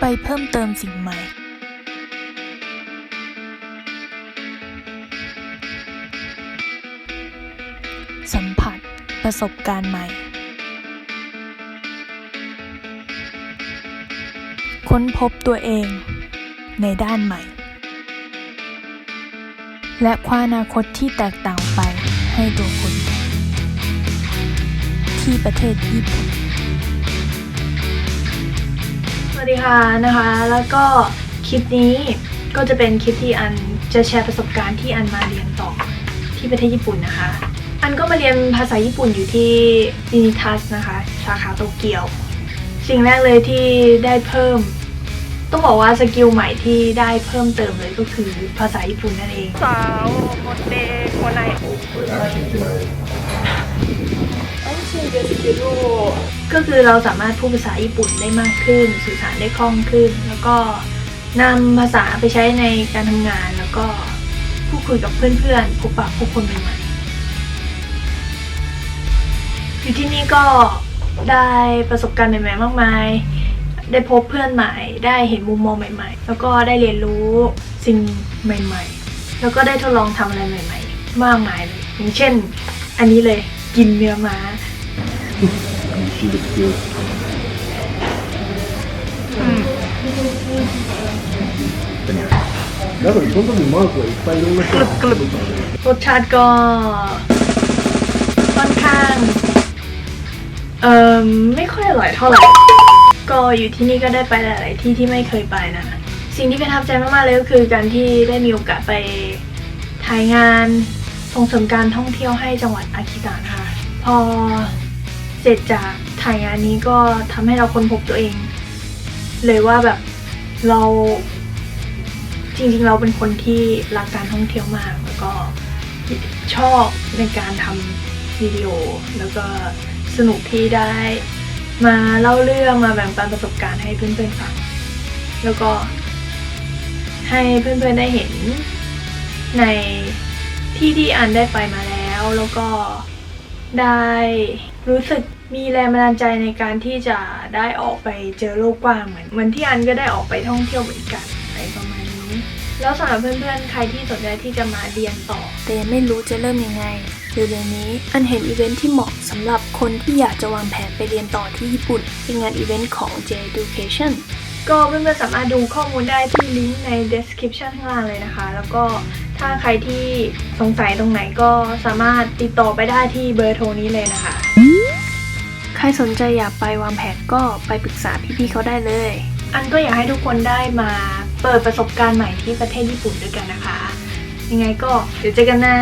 ไปเพิ่มเติมสิ่งใหม่ สัมผัสประสบการณ์ใหม่ ค้นพบตัวเองในด้านใหม่ และคว้าอนาคตที่แตกต่างไปให้ตัวคุณที่ประเทศญี่ปุ่น สวัสดีค่ะนะคะ แล้วก็คลิปนี้ก็จะเป็นคลิปที่อันจะแชร์ประสบการณ์ที่อันมาเรียนต่อที่ประเทศญี่ปุ่นนะคะ อันก็มาเรียนภาษาญี่ปุ่นอยู่ที่นินิทัสนะคะ สาขาโตเกียว สิ่งแรกเลยที่ได้เพิ่ม ต้องบอกว่าสกิลใหม่ที่ได้เพิ่มเติมเลยก็คือภาษาญี่ปุ่นนั่นเองสาวโมเดโคไน ก็คือเราสามารถพูดภาษาญี่ปุ่นได้มากขึ้น สื่อสารได้คล่องขึ้น แล้วก็นำภาษาไปใช้ในการทำงาน แล้วก็พูดคุยกับเพื่อนๆพบปะผู้คนใหม่ๆอยู่ที่นี่ก็ได้ประสบการณ์ใหม่ๆมากมาย ได้พบเพื่อนใหม่ ได้เห็นมุมมองใหม่ๆ แล้วก็ได้เรียนรู้สิ่งใหม่ ๆ แล้วก็ได้ทดลองทำอะไรใหม่ ๆ มากมายเลยอย่างเช่น อันนี้เลยกินเนื้อม้า ชีวิตคือเป็นไงแล้วผมชอบมันมากเลยไปรู้ไหมกรึบกรึบรสชาติก็ค่อนข้างเอ่อไม่ค่อยอร่อยเท่าไหร่ก็อยู่ที่นี่ก็ได้ไปหลาย ๆ ที่ที่ไม่เคยไปนะสิ่งที่ประทับใจมาก ๆ เลยก็คือการที่ได้มีโอกาสไปถ่ายงานส่งเสริมการท่องเที่ยวให้จังหวัดอากิตะค่ะพอ เสร็จจากถ่ายงานนี้ก็ทำให้เราค้นพบตัวเอง เลยว่าแบบเราจริงๆ เราเป็นคนที่รักการท่องเที่ยวมาก แล้วก็ชอบในการทำวิดีโอ แล้วก็สนุกที่ได้มาเล่าเรื่องมาแบ่งปันประสบการณ์ให้เพื่อนๆฟัง แล้วก็ให้เพื่อนๆได้เห็นในที่ที่อันได้ไปมาแล้วแล้วก็ ได้รู้สึกมีแรงบันดาลใจในการที่จะได้ออกไปเจอโลกกว้างเหมือนเหมือนที่อันก็ได้ออกไปท่องเที่ยวเหมือนกันอะไรประมาณนี้ แล้วสำหรับเพื่อนๆ ใครที่สนใจที่จะมาเรียนต่อ แต่ยังไม่รู้จะเริ่มยังไงเร็วๆนี้อันเห็นอีเวนท์ที่เหมาะสำหรับคนที่อยากจะวางแผนไปเรียนต่อที่ญี่ปุ่น เป็นงานอีเวนต์ของ J Education ก็เพื่อนๆสามารถดูข้อมูลได้ที่ลิงก์ใน description ข้างล่างเลยนะคะ แล้วก็ถ้าใครที่สงสัยตรงไหนก็สามารถติดต่อไปได้ที่เบอร์โทรนี้เลยนะคะ ใครสนใจอยากไปวางแผนก็ไปปรึกษาพี่ๆเขาได้เลย อันก็อยากให้ทุกคนได้มาเปิดประสบการณ์ใหม่ที่ประเทศญี่ปุ่นด้วยกันนะคะ ยังไงก็เดี๋ยวเจอกันนะ